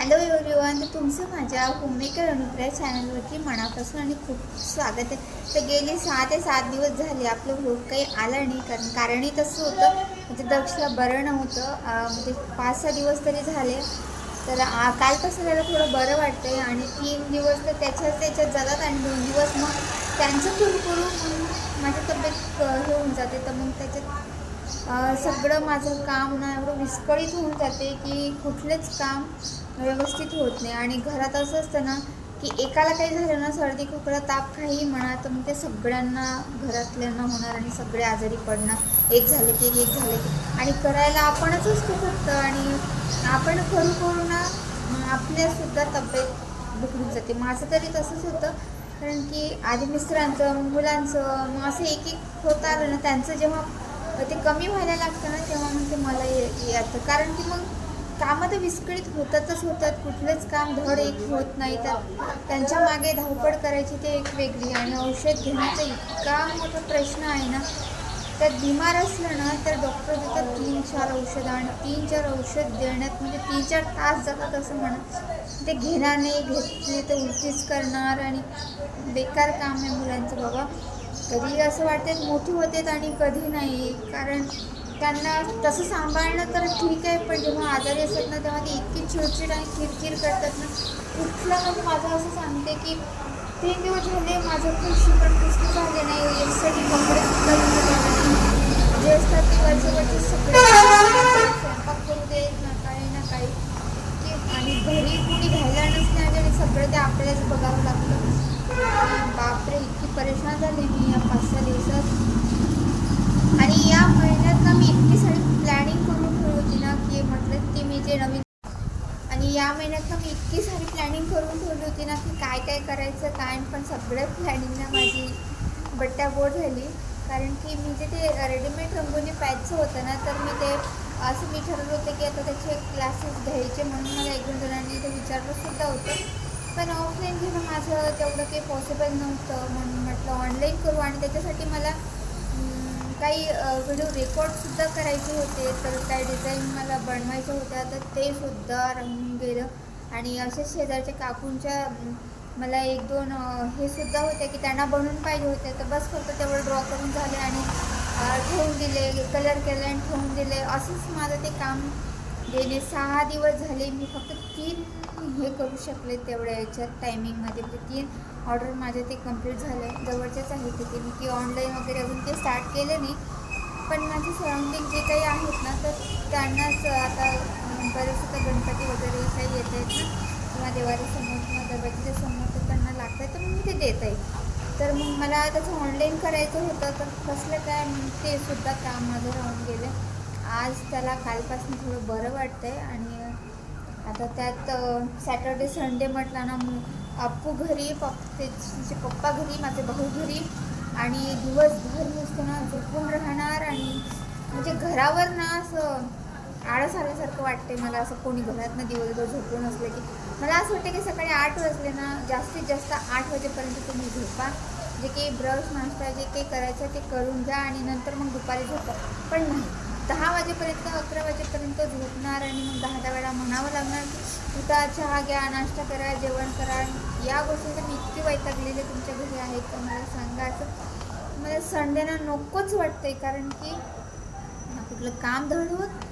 Hello everyone तर तुमचं माझ्या होममेकर अनुग्रह चॅनलवरती मनापासून आणि खूप स्वागत आहे. तर गेले सहा ते सात दिवस झाले आपलं व्लॉग काही आला नाही. कारण कारणही तसं होतं म्हणजे दक्षला बरं नव्हतं. म्हणजे पाच सहा दिवस तरी झाले. तर कालपासून त्याला थोडं बरं वाटतंय. आणि तीन दिवस तर त्याच्यात त्याच्यात जातात आणि दोन दिवस मग त्यांचं कुरकुरू मग माझी तब्येत हे होऊन जाते. तर मग त्याच्यात सगळं माझं काम ना एवढं विस्कळीत होऊन जाते की कुठलेच काम व्यवस्थित होत नाही. आणि घरात असं असतं ना की एकाला काही झालं ना सर्दी खोकला ताप काही म्हणा तर मग ते सगळ्यांना घरातल्यांना होणार आणि सगळे आजारी पडणार. एक झाले की एक झाले की. आणि करायला आपणच असतो फक्त. आणि आपण करू करू ना आपल्यासुद्धा तब्येत बिघडून जाते. माझं तरी तसंच होतं. कारण की आधी मिस्टरांचं मुलांचं मग असं एक एक होत आलं ना त्यांचं जेव्हा ते कमी व्हायला लागतं ना तेव्हा मग ते मला येतं. कारण की मग कामं तर विस्कळीत होतातच होतात. कुठलंच काम धड एक होत नाही. तर त्यांच्या मागे धावपळ करायची ते एक वेगळी आणि औषध घेण्याचा इतका मोठा प्रश्न आहे ना त्यात बिमार असलं ना तर डॉक्टर देतात तीन चार औषधं आणि तीन चार औषध देण्यात म्हणजे तीन चार तास जातात असं म्हणा ते घेणार नाही घेतले तर उलटीच करणार आणि बेकार काम आहे मुलांचं बाबा. कधी असं वाटतं मोठी होते आणि कधी नाही. कारण त्यांना तसं सांभाळणं तर ठीक आहे पण जेव्हा आजारी असतात ना तेव्हा ते इतकी चिडचिड आणि किरकिर करतात ना. कुठलं म्हणजे माझं असं सांगते की तीन दिवस झाले माझं खुशी पण पुष्टी झाले नाही यासाठी कपडे सुद्धा धुवून झाले नाही. जे असतात ते वरचे वरचे सगळे स्वयंपाक करू देत ना काही ना काही की आणि घरी कुणी घ्यायला नसल्याने आणि सगळं ते आपल्यालाच बघावं लागतं बापरे इतकी परेशान झाले मी या पाच सहा दिवसात आणि या महिन्यात ना मी इतकी सारी प्लॅनिंग करून ठेवली होती ना की म्हटलं की मी जे नवीन आणि या महिन्यात ना मी इतकी सारी प्लॅनिंग करून ठेवली होती ना की काय काय करायचं काय पण सगळ्या प्लॅनिंग ना माझी बट्ट्या बोट झाली. कारण की मी जे ते रेडीमेड रंगोली पॅचचं होतं ना तर मी ते असं मी ठरवलं होतं की आता त्याचे क्लासेस घ्यायचे म्हणून मला एक दोन जणांनी ते विचारलंसुद्धा होतं. पण ऑफलाईन घेणं माझं तेवढं काही पॉसिबल नव्हतं म्हणून म्हटलं ऑनलाईन करू आणि त्याच्यासाठी मला काही व्हिडिओ रेकॉर्डसुद्धा करायचे होते तर काही डिझाईन मला बनवायच्या होत्या तर ते सुद्धा राहून गेलं. आणि असेच शेजारच्या काकूंच्या मला एक दोन हे सुद्धा होते की त्यांना बनवून पाहिजे होते. तर बस फक्त तेवढं ड्रॉ करून झाले आणि ठेवून दिले कलर केले आणि ठेवून दिले. असंच माझं ते काम गेले सहा दिवस झाले मी फक्त तीन हे करू शकले तेवढ्या याच्यात टायमिंगमध्ये म्हणजे तीन ऑर्डर माझ्या ते कंप्लीट आहे जवळच्याच आहे तिथे मी की ऑनलाईन वगैरे अजून ते स्टार्ट केले नाही. पण माझे सराउंडिंग जे काही आहेत ना तर त्यांनाच आता अं, बरेच आता गणपती वगैरे काही येत आहेत ना. किंवा देवाच्या समोर किंवा दरवाजाच्या समोर तर त्यांना लागतं आहे तर मग मी ते देत आहे. तर मग मला त्याचं ऑनलाईन करायचं होतं तर कसलं काय ते सुद्धा काम माझं राहून गेलं. आज त्याला कालपासून थोडं बरं वाटतं आहे आणि आता त्यात सॅटर्डे संडे म्हटला ना अप्पू घरी पप्पाचे पप्पा घरी माझे भाऊ घरी आणि दिवसभर नुसतं ना झोपून राहणार आणि म्हणजे घरावर ना असं आळस आल्यासारखं वाटते मला असं कोणी घरात ना दिवसभर झोपून असलं की. मला असं वाटतं की सकाळी आठ वाजले ना जास्तीत जास्त आठ वाजेपर्यंत तुम्ही झोपा. जे काही ब्रश नाश्ता जे काही करायचं ते करून घ्या आणि नंतर मग दुपारी झोपा. पण नाही. दहा वाजेपर्यंत अकरा वाजेपर्यंत झोपणार आणि मग दहा दहा वेळा म्हणावं लागणार की उठा चहा घ्या नाश्ता करा जेवण करा. या गोष्टींचं मी इतकी वैतागलेले तुमच्या घरी आहेत तर मला सांगा मला संडेना नकोच वाटतंय कारण की ना कुठलं काम धड होत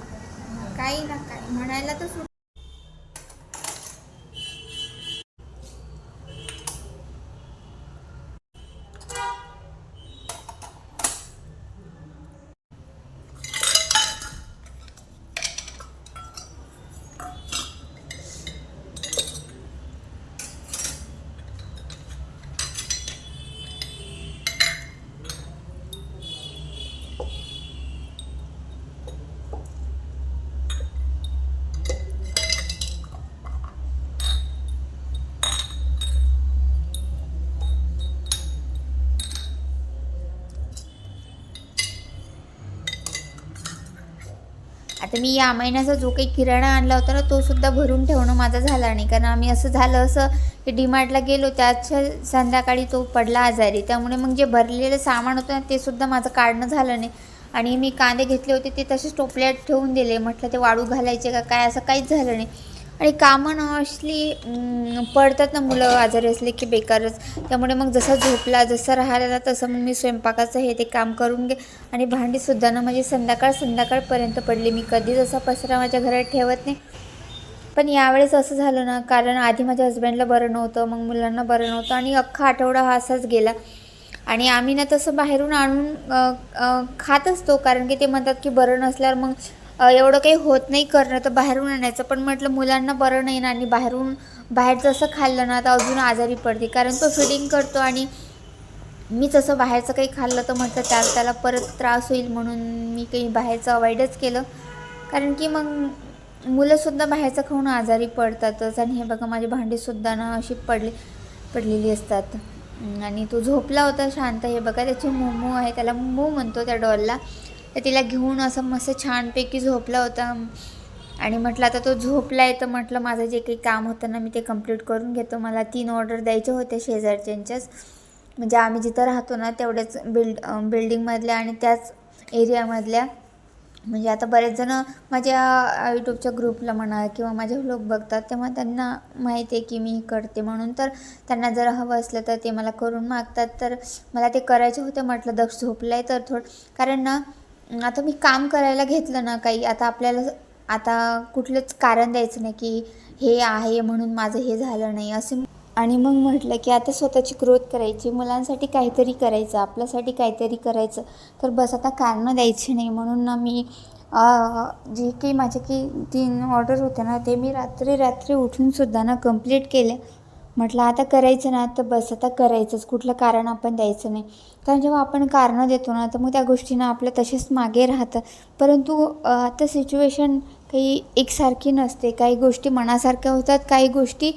काही ना काही. म्हणायला तर सुट आता मी या महिन्याचा जो काही किराणा आणला होता ना तो सुद्धा भरून ठेवणं माझं झाला नाही. कारण आम्ही असं झालं असं की डीमार्टला गेलो त्याच्या संध्याकाळी तो पडला आजारी. त्यामुळे मग जे भरलेलं सामान होतं ना ते सुद्धा माझं काढणं झालं नाही. आणि मी कांदे घेतले होते ते तसेच टोपल्यात ठेवून दिले. म्हटलं ते वाळू घालायचे का काय असं काहीच झालं नाही. आणि कामं ना असली पडतात ना मुलं आजारी असले की बेकारच. त्यामुळे मग जसा झोपला जसं राहिला तसं मग मी स्वयंपाकाचं हे ते काम करून घे. आणि भांडीसुद्धा ना म्हणजे संध्याकाळ संध्याकाळपर्यंत पडली. मी कधीच असा पसरा माझ्या घरात ठेवत नाही. पण यावेळेस असं झालं ना कारण आधी माझ्या हस्बंडला बरं नव्हतं मग मुलांना बरं नव्हतं आणि अख्खा आठवडा हा असाच गेला. आणि आम्ही ना तसं बाहेरून आणून खात असतो कारण की ते म्हणतात की बरं नसल्यावर मग एवढं काही होत नाही करणं तर बाहेरून आणायचं. पण म्हटलं मुलांना बरं नाही ना आणि बाहेरून बाहेरचं असं खाल्लं ना तर अजून आजारी पडते. कारण तो फिडिंग करतो आणि मी तसं बाहेरचं काही खाल्लं तर म्हटलं त्या त्याला परत त्रास होईल म्हणून मी काही बाहेरचं अवॉइडच केलं. कारण की मग मुलंसुद्धा बाहेरचं खाऊन आजारी पडतातच. आणि हे बघा माझी भांडीसुद्धा ना अशी पडली पडलेली असतात. आणि तो झोपला होता शांत. हे बघा त्याची मोमो आहे. त्याला मोमो म्हणतो त्या डॉलला तर तिला घेऊन असं मस्त छानपैकी झोपला होता. आणि म्हटलं आता तो झोपला आहे तर म्हटलं माझं जे काही काम होतं ना मी ते कंप्लीट करून घेतो. मला तीन ऑर्डर द्यायचे होते शेजारच्यांच्याच. म्हणजे आम्ही जिथं राहतो ना तेवढ्याच बिल्ड बिल्डिंगमधल्या आणि त्याच एरियामधल्या म्हणजे आता बरेच जणं माझ्या यूट्यूबच्या ग्रुपला म्हणा किंवा माझे व्लॉग बघतात तेव्हा त्यांना माहिती आहे की मी हे करते म्हणून. तर त्यांना जर हवं असलं तर ते मला करून मागतात. तर मला ते करायचे होते म्हटलं दक्ष झोपलं आहे तर थोडं कारण ना आता मी काम करायला घेतलं ना काही आता आपल्याला आता कुठलंच कारण द्यायचं नाही की हे आहे म्हणून माझं हे झालं नाही असं आणि मग म्हटलं की आता स्वतःची ग्रोथ करायची मुलांसाठी काहीतरी करायचं आपल्यासाठी काहीतरी करायचं तर बस आता कारणं द्यायची नाही म्हणून ना मी जे काही माझे की तीन ऑर्डर होते ना ते मी रात्री रात्री उठूनसुद्धा ना कंप्लीट केले. म्हटलं आता करायचं ना तर बस आता करायचंच. कुठलं कारण आपण द्यायचं नाही. कारण जेव्हा आपण कारणं देतो ना तर मग त्या गोष्टींना आपलं तसेच मागे राहतं. परंतु आता सिच्युएशन काही एकसारखी नसते. काही गोष्टी मनासारख्या होतात काही गोष्टी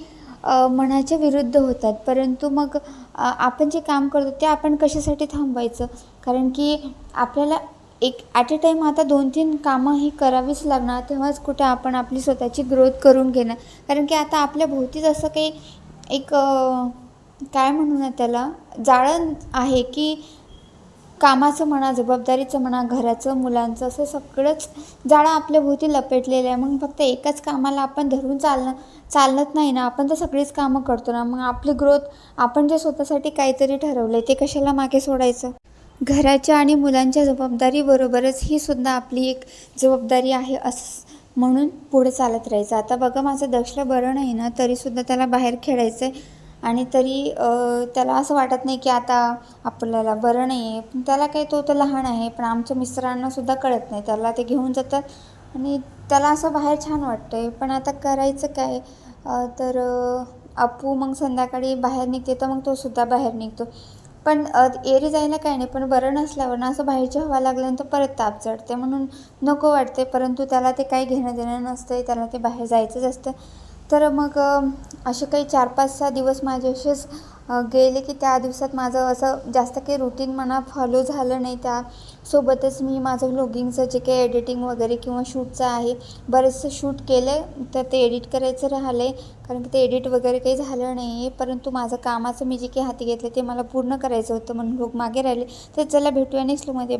मनाच्या विरुद्ध होतात. परंतु मग आपण जे काम करतो ते आपण कशासाठी थांबवायचं? कारण की आपल्याला एक ॲट अ टाईम आता दोन तीन कामं ही करावीच लागणार तेव्हाच कुठे आपण आपली स्वतःची ग्रोथ करून घेणार कारण की आता आपल्या भोवतीच असं काही एक काय म्हणू ना त्याला? जाळण आहे की कामाचं म्हणा जबाबदारीचं म्हणा घराचं मुलांचं असं सगळंच जाळं आपल्या भोवती लपेटलेलं आहे. मग फक्त एकाच कामाला आपण धरून चालणं चालत नाही ना आपण तर सगळीच कामं करतो ना. मग आपली ग्रोथ आपण जे स्वतःसाठी काहीतरी ठरवलं आहे ते कशाला मागे सोडायचं? घराच्या आणि मुलांच्या जबाबदारीबरोबरच ही सुद्धा आपली एक जबाबदारी आहे असं म्हणून पुढे चालत राहायचं. आता बघा माझं दक्षला बरं नाही ना तरीसुद्धा त्याला बाहेर खेळायचं आहे आणि तरी त्याला असं वाटत नाही की आता आपल्याला बरं नाही आहे पण त्याला काय तो तर लहान आहे पण आमच्या मिस्टरांना सुद्धा कळत नाही. त्याला ते घेऊन जातात. आणि त्याला असं बाहेर छान वाटतं आहे पण आता करायचं काय? तर अ, अप्पू मग संध्याकाळी बाहेर निघते तर मग तो सुद्धा बाहेर निघतो. पण एरी जायला काही नाही पण बरं नसल्यावर ना असं बाहेरची हवा लागल्यानंतर परत ताप चढते म्हणून नको वाटते परंतु त्याला ते काही घेणं देणं नसतं त्याला ते बाहेर जायचंच असतं. तर मग असे काही चार पाच सहा दिवस माझे असेच गेले की त्या दिवसात माझं असं जास्त काही रुटीन म्हणा फॉलो झालं नाही. त्यासोबतच मी माझं व्लॉगिंगचं जे काही एडिटिंग वगैरे किंवा शूटचं आहे बरेचसं शूट केलं तर ते एडिट करायचं राहिलं आहे कारण की ते एडिट वगैरे काही झालं नाही आहे परंतु माझं कामाचं मी जे काही हाती घेतलं ते मला पूर्ण करायचं होतं म्हणून लोक मागे राहिले. तर चला भेटूया नेक्स्टमध्ये.